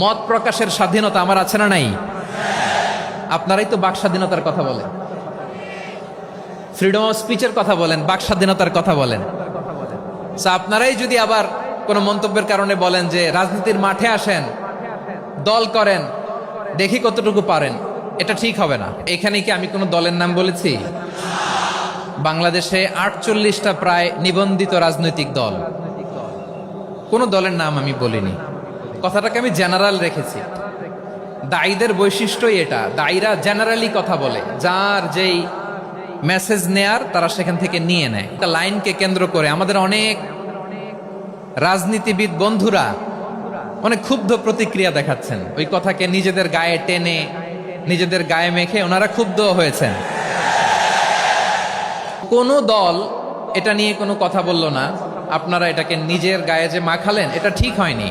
মত প্রকাশের স্বাধীনতা আমার আছে না নাই? আপনারাই তো বাক স্বাধীনতার কথা বলেন। ফ্রিডম অফ স্পিচের কথা বলেন, বাক স্বাধীনতার কথা বলেন। আপনারাই যদি আবার কোনো মন্তব্যের কারণে বলেন যে রাজনীতির মাঠে আসেন, দল করেন, দেখি কতটুকু পারেন, এটা ঠিক হবে না। এখানে কি আমি কোনো দলের নাম বলেছি? বাংলাদেশে আটচল্লিশটা প্রায় নিবন্ধিত রাজনৈতিক দল। কোনো দলের নাম আমি বলিনি। কথাটাকে আমি জেনারেল রেখেছি। দায়ীদের বৈশিষ্ট্যই এটা। দায়ীরা জেনারেলি কথা বলে। যার যেই মেসেজ নেয়ার, তারা সেখান থেকে নিয়ে নেয়। একটা লাইনকে কেন্দ্র করে আমাদের অনেক রাজনীতিবিদ বন্ধুরা অনেক ক্ষুব্ধ প্রতিক্রিয়া দেখাচ্ছেন। ওই কথাকে নিজেদের গায়ে টেনে, নিজেদের গায়ে মেখে ওনারা ক্ষুব্ধ হয়েছেন। কোনো দল এটা নিয়ে কোনো কথা বলল না। আপনারা এটাকে নিজের গায়ে যে মাখালেন, এটা ঠিক হয়নি।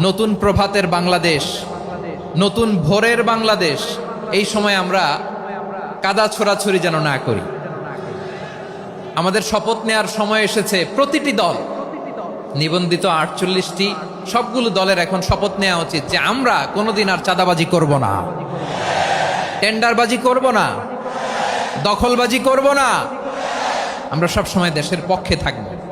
নতুন প্রভাতের বাংলাদেশ, নতুন ভোরের বাংলাদেশ, এই সময় আমরা কাদা ছোড়াছড়ি যেন না করি। আমাদের শপথ নেয়ার সময় এসেছে প্রতিটি দল, নিবন্ধিত আটচল্লিশটি, সবগুলো দলের এখন শপথ নেওয়া উচিত যে আমরা কোনোদিন আর চাঁদাবাজি করব না। টেন্ডারবাজি করব না। দখলবাজি করব না। আমরা সব সময় দেশের পক্ষে থাকব।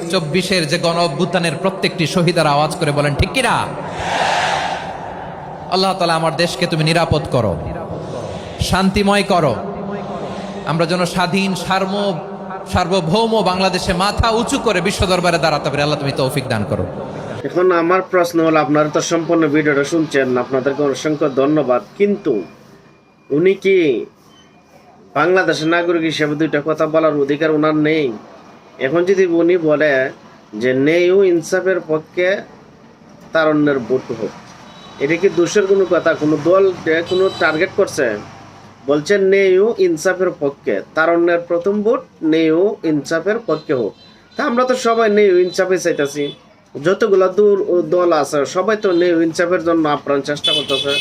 চব্বিশের যে গণ অভ্যুত্থানের প্রত্যেকটি শহীদার আওয়াজ করে বলেন, ঠিক কিনা? আল্লাহ তালা আমার দেশকে তুমি নিরাপদ করো, শান্তিময় করো। আমরা যেন স্বাধীন, সার্ম, সার্বভৌম বাংলাদেশে মাথা উঁচু করে বিশ্ব দরবারে দাঁড়াতে পারে। আল্লাহ তুমি তৌফিক দান করো। এখন আমার প্রশ্ন হলো, আপনারা তো সম্পূর্ণ ভিডিওটা শুনছেন, আপনাদেরকে অসংখ্য ধন্যবাদ। কিন্তু উনি কি বাংলাদেশের নাগরিক হিসেবে দুইটা কথা বলার অধিকার ওনার নেই? এখন যদি উনি বলে যে নেই ইনসাফের পক্ষে তারণ্যের ভোট হোক। এটা কি দোষের কোনো কথা? কোনো দল কোনো টার্গেট করছে? বলছেন নেইও ইনসাফের পক্ষে তারণ্যের প্রথম ভোট নেইও ইনসাফের পক্ষে হোক। তা আমরা তো সবাই নেইও ইনসাফে চাইতেছি। যতগুলো দূর দল আছে, সবাই তো নেই ইনসাফের জন্য আপ্রাণ চেষ্টা করতেছে।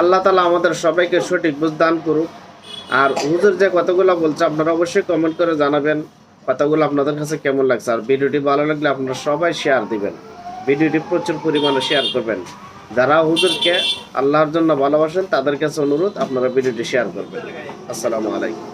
আল্লাহ তালা আমাদের সবাইকে সঠিক বুঝ দান করুক। আর হুজুর যে কথাগুলো বলছে, আপনারা অবশ্যই কমেন্ট করে জানাবেন। কথাগুলো আপনাদের কাছে কেমন লাগছে? আর ভিডিওটি ভালো লাগলে আপনারা সবাই শেয়ার দিবেন। ভিডিওটি প্রচুর পরিমাণে শেয়ার করবেন। যারা হুজুরকে আল্লাহর জন্য ভালোবাসেন, তাদের কাছে অনুরোধ, আপনারা ভিডিওটি শেয়ার করবেন। আসসালামু আলাইকুম।